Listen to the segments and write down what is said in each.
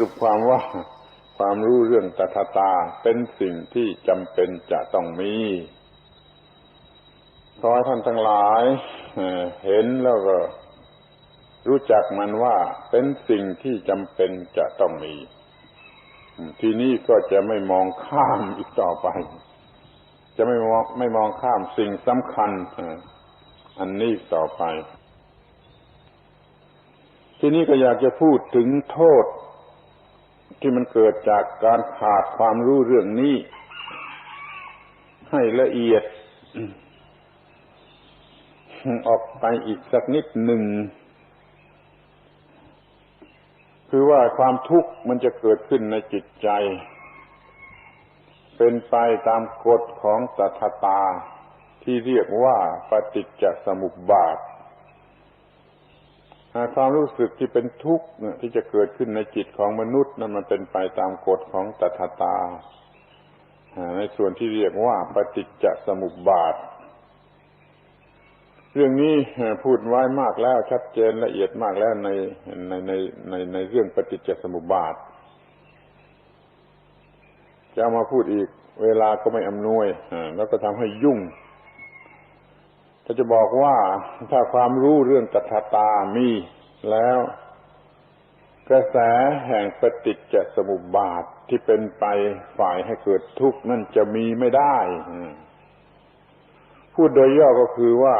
รุปความว่าความรู้เรื่องตถาตาเป็นสิ่งที่จำเป็นจะต้องมีขอให้ท่านทั้งหลายเห็นแล้วก็ รู้จักมันว่าเป็นสิ่งที่จำเป็นจะต้องมี ทีนี้ก็จะไม่มองข้ามอีกต่อไป จะไม่มองไม่มองข้ามสิ่งสำคัญอันนี้ต่อไป ทีนี้ก็อยากจะพูดถึงโทษ ที่มันเกิดจากการขาดความรู้เรื่องนี้ ให้ละเอียด ออกไปอีกสักนิดหนึ่ง คือว่าความทุกข์มันจะเกิดขึ้นในจิตใจ เป็นไปตามกฎของสัทธตาที่เรียกว่าปฏิจจสมุปบาท ความรู้สึกที่เป็นทุกข์ที่จะเกิดขึ้นในจิตของมนุษย์นั้นมันเป็นไปตามกฎของตถาตา ในส่วนที่เรียกว่าปฏิจจสมุปบาท เรื่องนี้พูดไว้มากแล้วชัดเจนละเอียดมากแล้วในในในในในเรื่องปฏิจจสมุปบาท จะามาพูดอีกเวลาก็ไม่อำนวยแล้วก็ทำให้ยุ่ง ถ้าจะบอกว่าถ้าความรู้เรื่องตถาตามีแล้ว กระแสแห่งปฏิจจสมุปบาทที่เป็นไปฝ่ายให้เกิดทุกข์นั่นจะมีไม่ได้พูดโดยย่อก็คือว่า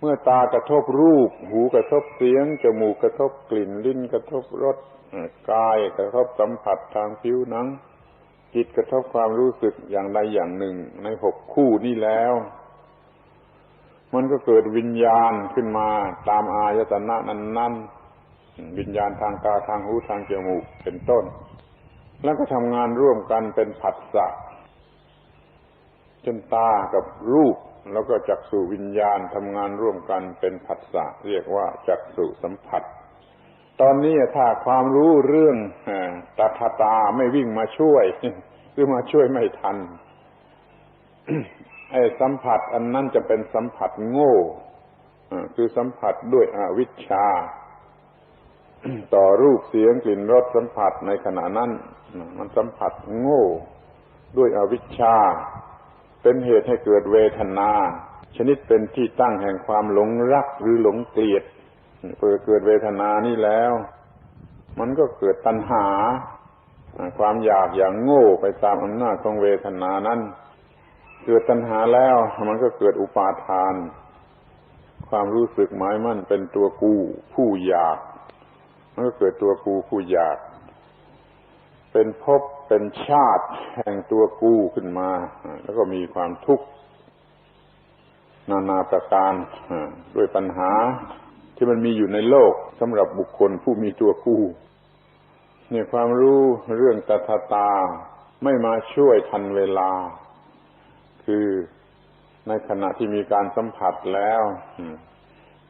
เมื่อตากระทบรูป หูกระทบเสียง จมูกกระทบกลิ่น ลิ้นกระทบรสกายกระทบสัมผัสทางผิวหนัง จิตกระทบความรู้สึกอย่างใดอย่างหนึ่ง ในหกคู่นี้แล้ว มันก็เกิดวิญญาณขึ้นมาตามอายตนะนั้นๆ วิญญาณทางตาทางหูทางจมูกเป็นต้น แล้วก็ทำงานร่วมกันเป็นผัสสะเช่นตากับรูปแล้วก็จักสู่วิญญาณทำงานร่วมกันเป็นผัสสะเรียกว่าจักสู่สัมผัส ตอนนี้ถ้าความรู้เรื่องตาตาไม่วิ่งมาช่วย หรือมาช่วยไม่ทัน ไอ้สัมผัสอันนั้นจะเป็นสัมผัสโง่คือสัมผัสด้วยอวิชชา ต่อรูปเสียงกลิ่นรสสัมผัสในขณะนั้น มันสัมผัสโง่ ด้วยอวิชชา เป็นเหตุให้เกิดเวทนา ชนิดเป็นที่ตั้งแห่งความหลงรักหรือหลงเกลียดเปิดเกิดเวทนานี้แล้ว มันก็เกิดตัณหา ความอยากอย่างโง่ไปตามอำนาจของเวทนานั้น เกิดตัณหาแล้ว มันก็เกิดอุปาทาน ความรู้สึกหมายมั่นเป็นตัวกูผู้อยาก มันก็เกิดตัวกูผู้อยาก เป็นภพเป็นชาติแห่งตัวกูขึ้นมา แล้วก็มีความทุกข์นานาประการด้วยปัญหาที่มันมีอยู่ในโลกสำหรับบุคคลผู้มีตัวกู้เนี่ยความรู้เรื่องตถาตาไม่มาช่วยทันเวลา คือในขณะที่มีการสัมผัสแล้ว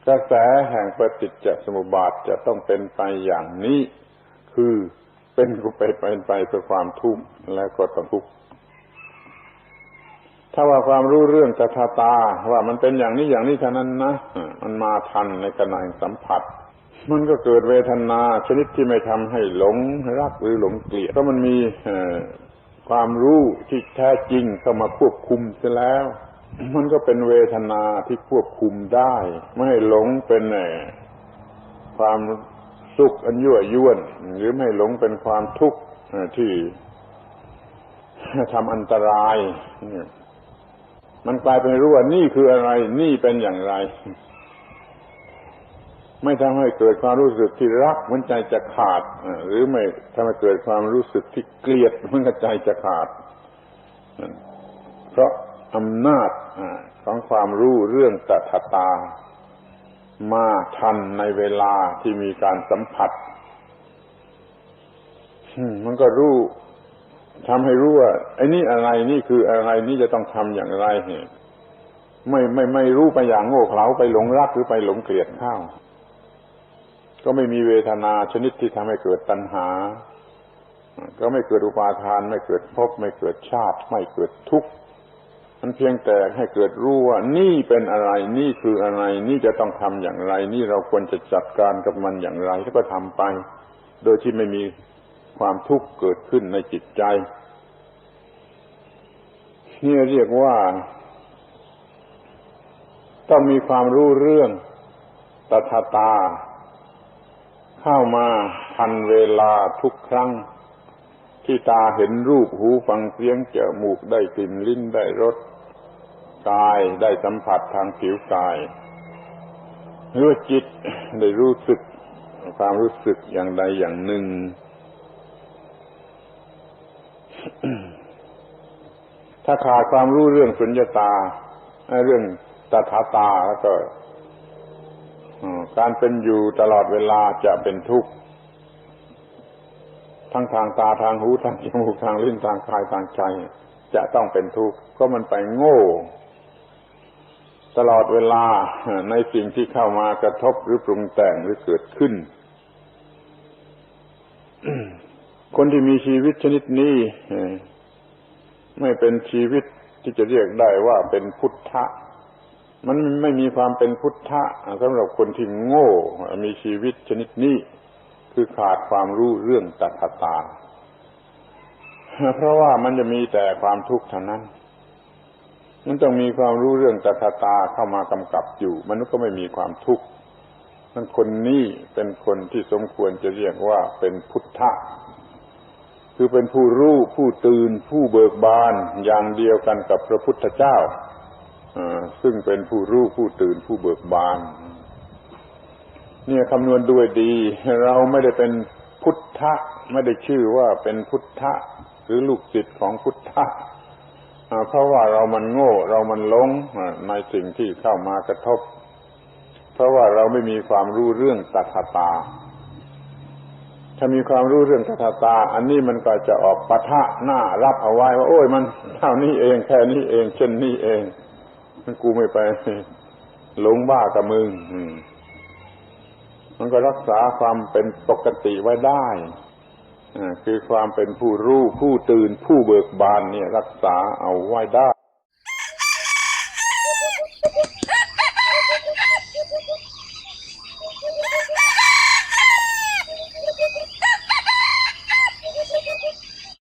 กระแสแห่งปฏิจจสมุปบาทจะต้องเป็นไปอย่างนี้ คือเป็นไปเป็นไปเพื่อความทุกข์และก็ต้องทุกข์ถ้าว่าความรู้เรื่องตถาตา ว่ามันเป็นอย่างนี้อย่างนี้เท่านั้นนะมันมาทันในขณะสัมผัส มันก็เกิดเวทนาชนิดที่ไม่ทำให้หลงรักหรือหลงเกลียดเพราะมันมี ความรู้ที่แท้จริงเข้ามาควบคุมเสียแล้ว มันก็เป็นเวทนาที่ควบคุมได้ ไม่ให้หลงเป็นความสุขอันยั่วยวน หรือไม่หลงเป็นความทุกข์ที่ทำอันตราย มันกลายเป็นรู้ว่านี่คืออะไร นี่เป็นอย่างไร ไม่ทำให้เกิดความรู้สึกที่รักมันใจจะขาด หรือไม่ทำให้เกิดความรู้สึกที่เกลียดมันก็ใจจะขาด เพราะอำนาจของความรู้เรื่องตถาตา มาทันในเวลาที่มีการสัมผัส มันก็รู้ทำให้รู้ว่าไอ้นี่อะไรนี่คืออะไรนี่จะต้องทำอย่างไรเนี่ยไม่ไม่ไม่รู้ไปอย่างโง่เขลาไปหลงรักหรือไปหลงเกลียดข้าว ก็ไม่มีเวทนาชนิดที่ทำให้เกิดตัณหา ก็ไม่เกิดอุปาทาน ไม่เกิดภพไม่เกิดชาติ ไม่เกิดทุกข์มันเพียงแต่ให้เกิดรู้ว่านี่เป็นอะไร นี่คืออะไร นี่จะต้องทำอย่างไร นี่เราควรจะจัดการกับมันอย่างไรแล้วก็ทำไป โดยที่ไม่มีความทุกข์เกิดขึ้นในจิตใจนี่เรียกว่า ต้องมีความรู้เรื่องตถาตา เข้ามาทันเวลาทุกครั้ง ที่ตาเห็นรูปหูฟังเสียงจมูกได้กลิ่นลิ้นได้รสกายได้สัมผัสทางผิวกายหรือจิตได้รู้สึกความรู้สึกอย่างใดอย่างหนึ่ง ถ้าขาดความรู้เรื่องสุญญตา เรื่องตถาตาแล้วก็ การเป็นอยู่ตลอดเวลาจะเป็นทุกข์ ทั้งทางตาทางหูทางจมูกทางลิ้นทางกายทางใจ จะต้องเป็นทุกข์ ก็มันไปโง่ ตลอดเวลาในสิ่งที่เข้ามากระทบหรือปรุงแต่งหรือเกิดขึ้น คนที่มีชีวิตชนิดนี้ไม่เป็นชีวิตที่จะเรียกได้ว่าเป็นพุทธะ มันไม่มีความเป็นพุทธะสำหรับคนที่โง่ มีชีวิตชนิดนี้ คือขาดความรู้เรื่องตัทตา เพราะว่ามันจะมีแต่ความทุกข์เท่านั้น มันต้องมีความรู้เรื่องตัทตาเข้ามากำกับอยู่ มันก็ไม่มีความทุกข์นั่นคนนี้เป็นคนที่สมควรจะเรียกว่าเป็นพุทธะคือเป็นผู้รู้ผู้ตื่นผู้เบิกบานอย่างเดียวกันกับพระพุทธเจ้า ซึ่งเป็นผู้รู้ผู้ตื่นผู้เบิกบาน เนี่ยคำนวณด้วยดี เราไม่ได้เป็นพุทธะไม่ได้ชื่อว่าเป็นพุทธะหรือลูกศิษย์ของพุทธะเพราะว่าเรามันโง่ เรามันหลงในสิ่งที่เข้ามากระทบ เพราะว่าเราไม่มีความรู้เรื่องตัทตา ถ้ามีความรู้เรื่องคาถาตา อันนี้มันก็จะออกปะทะหน้ารับเอาไว้ว่า โอ้ยมันเท่านี้เองแค่นี้เอง เช่นนี้เอง กูไม่ไปหลงบ้ากับมึงมันก็รักษาความเป็นปกติไว้ได้คือความเป็นผู้รู้ผู้ตื่นผู้เบิกบานเนี่ยรักษาเอาไว้ได้